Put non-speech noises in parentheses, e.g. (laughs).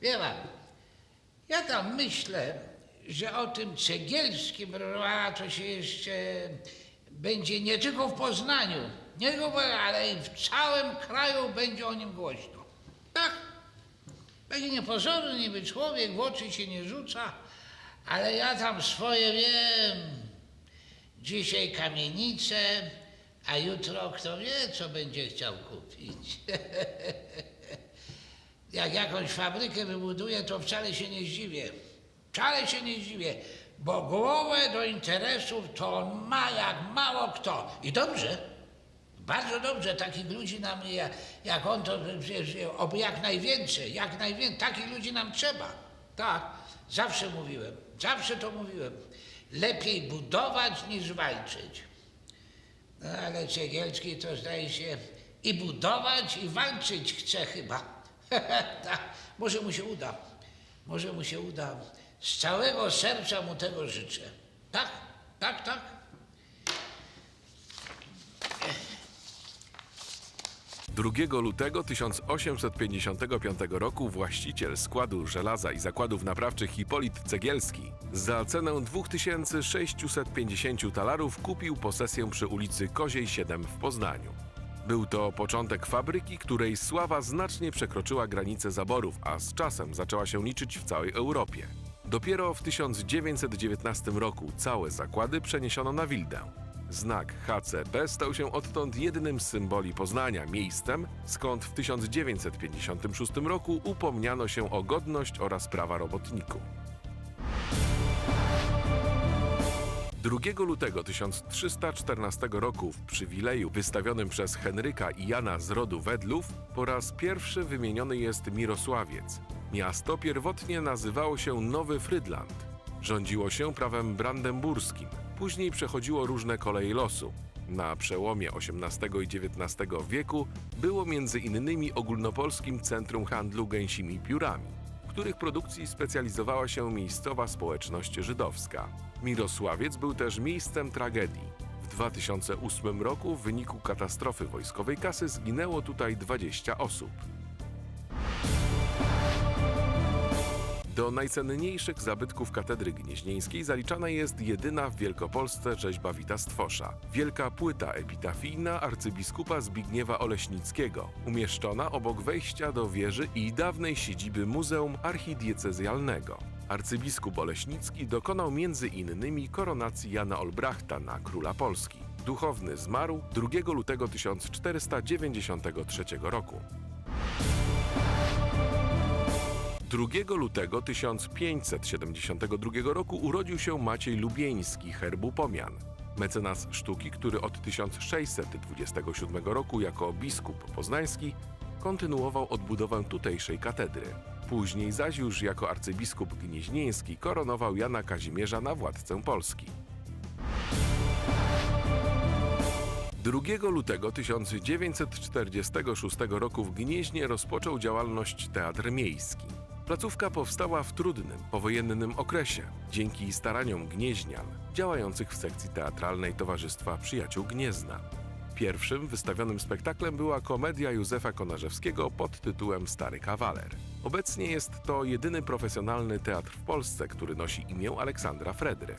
Wie pan, ja tam myślę, że o tym cegielskim, pana, to się jeszcze będzie nie tylko w Poznaniu, nie tylko, ale i w całym kraju będzie o nim głośno. Tak, taki niepozorny niby człowiek, w oczy się nie rzuca, ale ja tam swoje wiem. Dzisiaj kamienicę, a jutro kto wie, co będzie chciał kupić. (laughs) Jak jakąś fabrykę wybuduję, to wcale się nie zdziwię. Wcale się nie zdziwię, bo głowę do interesów to on ma jak mało kto. I dobrze, bardzo dobrze, takich ludzi nam, jak, on, to oby jak najwięcej, jak najwięcej, takich ludzi nam trzeba. Tak, zawsze mówiłem, zawsze to mówiłem. Lepiej budować niż walczyć. No ale Cegielski to zdaje się i budować, i walczyć chce chyba. (laughs) tak, może mu się uda. Może mu się uda. Z całego serca mu tego życzę. Tak, tak, tak. 2 lutego 1855 roku właściciel składu żelaza i zakładów naprawczych Hipolit Cegielski za cenę 2650 talarów kupił posesję przy ulicy Koziej 7 w Poznaniu. Był to początek fabryki, której sława znacznie przekroczyła granice zaborów, a z czasem zaczęła się liczyć w całej Europie. Dopiero w 1919 roku całe zakłady przeniesiono na Wildę. Znak HCP stał się odtąd jednym z symboli Poznania, miejscem, skąd w 1956 roku upomniano się o godność oraz prawa robotników. 2 lutego 1314 roku w przywileju wystawionym przez Henryka i Jana z rodu Wedlów po raz pierwszy wymieniony jest Mirosławiec. Miasto pierwotnie nazywało się Nowy Frydland. Rządziło się prawem brandenburskim. Później przechodziło różne koleje losu. Na przełomie XVIII i XIX wieku było między innymi ogólnopolskim centrum handlu gęsimi piórami w których produkcji specjalizowała się miejscowa społeczność żydowska. Mirosławiec był też miejscem tragedii. W 2008 roku w wyniku katastrofy wojskowej kasy zginęło tutaj 20 osób. Do najcenniejszych zabytków katedry gnieźnieńskiej zaliczana jest jedyna w Wielkopolsce rzeźba Wita Stwosza. Wielka płyta epitafijna arcybiskupa Zbigniewa Oleśnickiego, umieszczona obok wejścia do wieży i dawnej siedziby Muzeum Archidiecezjalnego. Arcybiskup Oleśnicki dokonał między innymi koronacji Jana Olbrachta na króla Polski. Duchowny zmarł 2 lutego 1493 roku. 2 lutego 1572 roku urodził się Maciej Lubieński, herbu Pomian. Mecenas sztuki, który od 1627 roku jako biskup poznański kontynuował odbudowę tutejszej katedry. Później zaś już jako arcybiskup gnieźnieński koronował Jana Kazimierza na władcę Polski. 2 lutego 1946 roku w Gnieźnie rozpoczął działalność Teatr Miejski. Placówka powstała w trudnym, powojennym okresie dzięki staraniom gnieźnian działających w sekcji teatralnej Towarzystwa Przyjaciół Gniezna. Pierwszym wystawionym spektaklem była komedia Józefa Konarzewskiego pod tytułem Stary Kawaler. Obecnie jest to jedyny profesjonalny teatr w Polsce, który nosi imię Aleksandra Fredry.